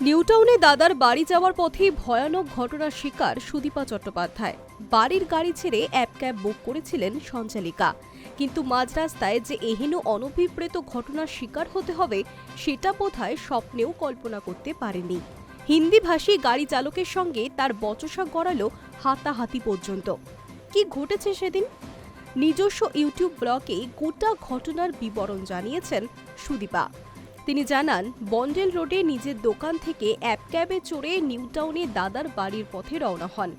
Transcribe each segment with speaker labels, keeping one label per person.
Speaker 1: নিউটাউনে দাদার বাড়ি যাওয়ার পথে ভয়ানক ঘটনার শিকার সুদীপা চট্টোপাধ্যায়। বাড়ির গাড়ি ছেড়ে অ্যাপ ক্যাব বুক করেছিলেন সঞ্চালিকা। কিন্তু মাঝ রাস্তায় যে এহেন অনভিপ্রেত ঘটনার শিকার হতে হবে, সেটা বোধহয় স্বপ্নেও কল্পনা করতে পারেনি। হিন্দিভাষী গাড়ি চালকের সঙ্গে তার বচসা গড়ালো হাতাহাতি পর্যন্ত। কি ঘটেছে সেদিন? নিজস্ব ইউটিউব ব্লগে গোটা ঘটনার বিবরণ জানিয়েছেন সুদীপা। তিনি জানান, বন্ডেল রোডে নিজের দোকান থেকে অ্যাপ ক্যাবে চড়ে নিউটাউনে দাদার বাড়ির পথে রওনা হন।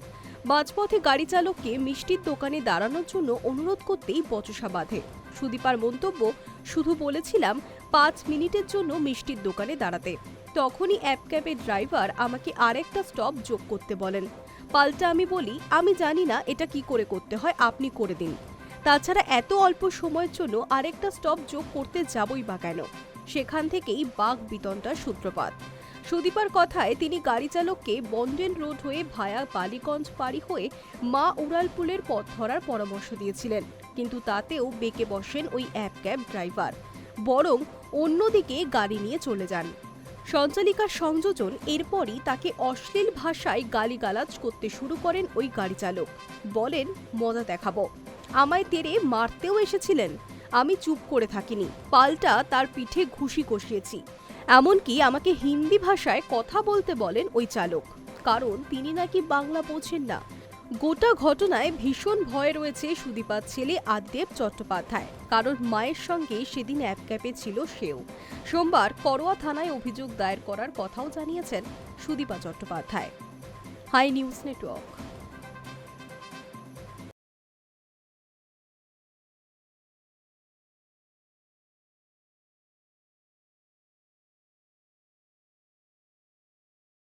Speaker 1: মাঝপথে গাড়ি চালককে মিষ্টির দোকানে দাঁড়ানোর জন্য অনুরোধ করতেই বচসা বাঁধে। সুদীপার মন্তব্য, শুধু বলেছিলাম পাঁচ মিনিটের জন্য মিষ্টির দোকানে দাঁড়াতে। তখনই অ্যাপ ক্যাবের ড্রাইভার আমাকে আরেকটা স্টপ যোগ করতে বলেন। পাল্টা আমি বলি, আমি জানি না এটা কি করে করতে হয়, আপনি করে দিন। তাছাড়া এত অল্প সময়ের জন্য আরেকটা স্টপ যোগ করতে যাবই বা কেন? সেখান থেকেই বাঘ বিতণ্ডার সূত্রপাত। সুদীপার কথায় তিনি গাড়ি চালককে বন্ডেন রোড হয়ে ভায়া বালিগঞ্জ পাড়ি হয়ে মা উড়ালপুলের পথ ধরার পরামর্শ দিয়েছিলেন, কিন্তু তাতেও বেঁকে বসেন ওই অ্যাপ ক্যাব ড্রাইভার। বরং অন্যদিকে গাড়ি নিয়ে চলে যান। সঞ্চালিকার সংযোজন এরপরই তাকে অশ্লীল ভাষায় গালিগালাজ করতে শুরু করেন ওই গাড়ি চালক। বলেন, মজা দেখাবো। আমায় তেরে মারতেও এসেছিলেন। আমি চুপ করে থাকিনি। পাল্টা তার পিঠে ঘুষি কষিয়েছি। এমনকি আমাকে হিন্দি ভাষায় কথা বলতে বলেন ওই চালক। কারণ তিনি নাকি বাংলা বোঝেন না। গোটা ঘটনায় ভীষণ ভয় রয়েছে সুদীপার ছেলে আদ্দেব চট্টোপাধ্যায়। কারণ মায়ের সঙ্গে সেদিন অ্যাপ ক্যাপে ছিল সেও। সোমবার করোয়া থানায় অভিযোগ দায়ের করার কথাও জানিয়েছেন Sudipa Chattopadhyay. Hi news network.